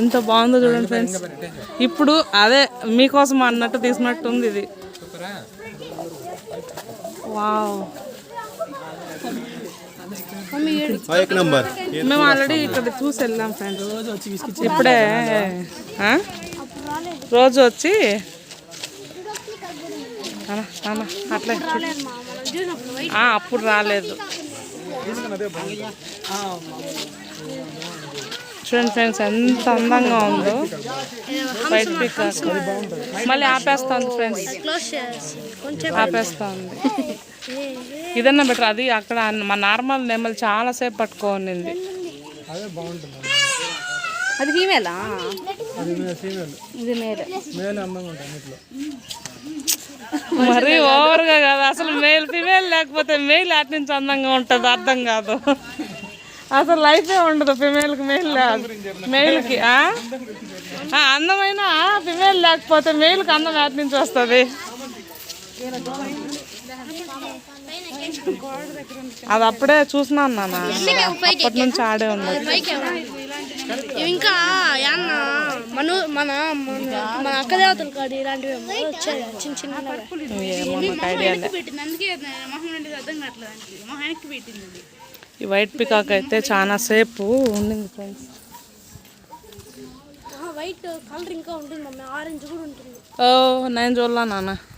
ఎంత బాగుందో చూడండి ఫ్రెండ్స్. ఇప్పుడు అదే మీకోసం అన్నట్టు తీసినట్టు ఉంది ఇది. వావ్. మేము ఆల్రెడీ ఇక్కడ చూసి వెళ్ళాం ఫ్రెండ్స్. ఇప్పుడే రోజు వచ్చి అట్లే. అప్పుడు రాలేదు. చూడండి ఫ్రెండ్స్ ఎంత అందంగా ఉందో. పికాక్ మళ్ళీ ఆపేస్తుంది ఫ్రెండ్స్. క్లోజ్ చేసి కొంచెం ఆపేస్తుంది. ఇదన్నా బెటర్ అది అక్కడ మా నార్మల్ నెమలు చాలాసేపు పట్టుకోనింది. అది ఫీమేలా ఇది మేల్ మరీ కాదు అసలు మేల్ ఫిమేల్ లేకపోతే మేల్ అటు నుంచి అందంగా ఉంటుంది అర్థం కాదు. అసలు లైఫే ఉండదు ఫిమేల్కి మేల్ లేదు మేల్కి ఆ? ఆ, అందమైన ఫిమేల్ లేకపోతే మేల్కి అందం అటు నుంచి వస్తుంది. అది అప్పుడే చూసినాను నాన్న అప్పటి నుంచి ఆడే ఉంది. ఇంకా మన మన మన అక్క దేవతల కాదు ఇలాంటివి వచ్చాయి చిన్న చిన్న ఈ వైట్ పికాక్ అయితే చాలా సేపు ఉండింది ఫ్రెండ్స్. వైట్ కలర్ ఇంకా ఉంటుంది మమ్మీ. ఆరెంజ్ కూడా ఉంటుంది. ఓ నేను చూడలా నాన్న.